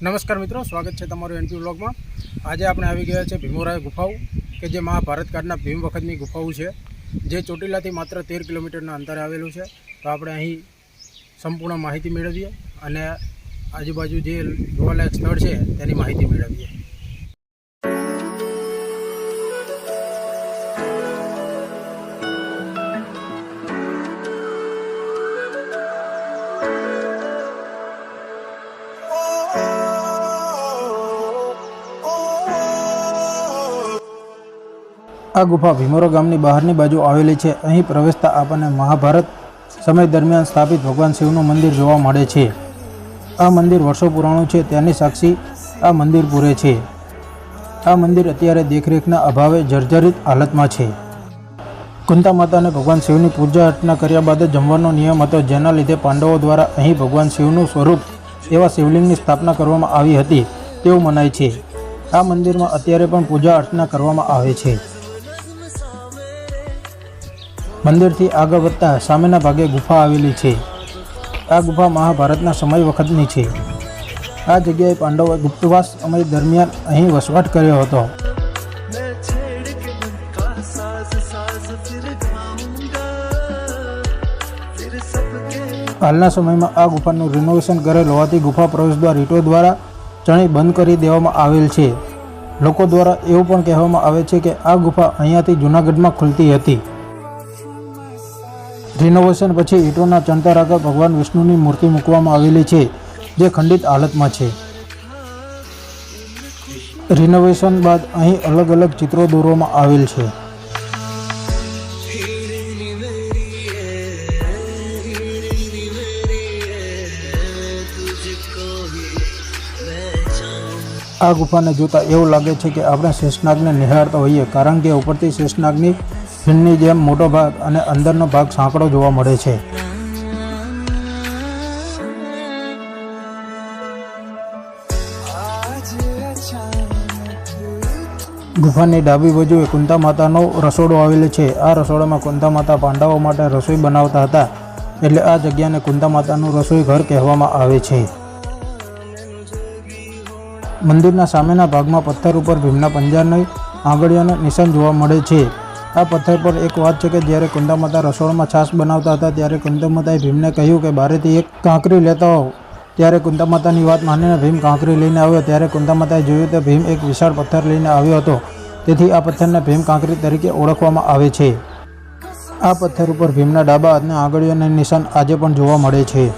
નમસ્કાર મિત્રો, સ્વાગત છે તમારું એનપી બ્લોગમાં આજે આપણે આવી ગયા છે ભીમોરાય ગુફાઓ, કે જે મહાભારત કાળના ભીમ વખતની ગુફાઓ છે, જે ચોટીલાથી માત્ર તેર કિલોમીટરના અંતરે આવેલું છે. તો આપણે અહીં સંપૂર્ણ માહિતી મેળવીએ અને આજુબાજુ જે જોવાલાયક સ્થળ છે, તેની માહિતી મેળવીએ. આ ગુફા ભીમોરા ગામની બહારની બાજુ આવેલી છે. અહીં પ્રવેશતા આપણને મહાભારત સમય દરમિયાન સ્થાપિત ભગવાન શિવનું મંદિર જોવા મળે છે. આ મંદિર વર્ષો પુરાણું છે. તેની સાક્ષી આ મંદિર પૂરે છે. આ મંદિર અત્યારે દેખરેખના અભાવે જર્જરિત હાલતમાં છે. કુંતા માતાને ભગવાન શિવની પૂજા અર્ચના કર્યા બાદ જમવાનો નિયમ હતો, જેના લીધે પાંડવો દ્વારા અહીં ભગવાન શિવનું સ્વરૂપ એવા શિવલિંગની સ્થાપના કરવામાં આવી હતી. તેવું મનાય છે. આ મંદિરમાં અત્યારે પણ પૂજા અર્ચના કરવામાં આવે છે. મંદિરથી આગળ વધતા સામેના ભાગે ગુફા આવેલી છે. આ ગુફા મહાભારતના સમય વખતની છે. આ જગ્યાએ પાંડવોએ ગુપ્તવાસ સમય દરમિયાન અહીં વસવાટ કર્યો હતો. હાલના સમયમાં આ ગુફાનું રિનોવેશન કરેલ હોવાથી ગુફા પ્રવેશદ્વાર ઈટો દ્વારા ચણી બંધ કરી દેવામાં આવેલ છે. લોકો દ્વારા એવું પણ કહેવામાં આવે છે કે આ ગુફા અહીંયાથી જૂનાગઢમાં ખુલતી હતી. રિનોવેશન પછી ઈંટોના ચણતર આગળ ભગવાન વિષ્ણુની મૂર્તિ મૂકવામાં આવેલી છે, જે ખંડિત હાલતમાં છે. રિનોવેશન બાદ અહીં અલગ અલગ ચિત્રો દોરવામાં આવેલ છે. આ ગુફાને જોતા એવું લાગે છે કે આપણે શેષનાગને નિહાળતા હોઈએ, કારણ કે ઉપરથી શેષનાગની ફિનની જેમ મોટો ભાગ અને અંદરનો ભાગ સાંકડો જોવા મળે છે. ગુફાની ડાબી બાજુએ કુંતા માતાનો રસોડો આવેલો છે. આ રસોડામાં કુંતા માતા પાંડવો માટે રસોઈ બનાવતા હતા. એટલે આ જગ્યાને કુંતા માતાનું રસોઈ ઘર કહેવામાં આવે છે. મંદિરના સામેના ભાગમાં પથ્થર ઉપર ભીમના પંજાની આંગળીઓનું નિશાન જોવા મળે છે. આ પથ્થર પર એક વાત છે કે જ્યારે કુંદામાતા રસોડમાં છાશ બનાવતા હતા, ત્યારે કુંડામાતાએ ભીમને કહ્યું કે બારેથી એક કાંકરી લેતા હોવ ત્યારે કુંદામાતાની વાત માનીને ભીમ કાંકરી લઈને આવ્યો. ત્યારે કુંદામાતાએ જોયું કે ભીમ એક વિશાળ પથ્થર લઈને આવ્યો હતો. તેથી આ પથ્થરને ભીમ કાંકરી તરીકે ઓળખવામાં આવે છે. આ પથ્થર ઉપર ભીમના ડાબા હાથના આંગળીઓના નિશાન આજે પણ જોવા મળે છે.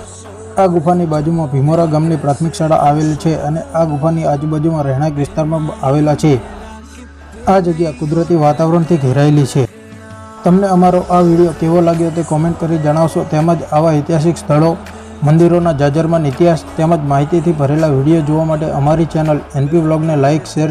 આ ગુફાની બાજુમાં ભીમોરા ગામની પ્રાથમિક શાળા આવેલી છે અને આ ગુફાની આજુબાજુમાં રહેણાંક વિસ્તારમાં આવેલા છે. આ જગ્યા કુદરતી વાતાવરણથી ઘેરાયેલી છે. તમને અમારો આ વીડિયો કેવો લાગ્યો તે કોમેન્ટ કરી જણાવશો. તેમજ આવા ઐતિહાસિક સ્થળો, મંદિરોના જાજરમાન ઇતિહાસ તેમજ માહિતીથી ભરેલા વીડિયો જોવા માટે અમારી ચેનલ એનપી બ્લોગને લાઇક શેર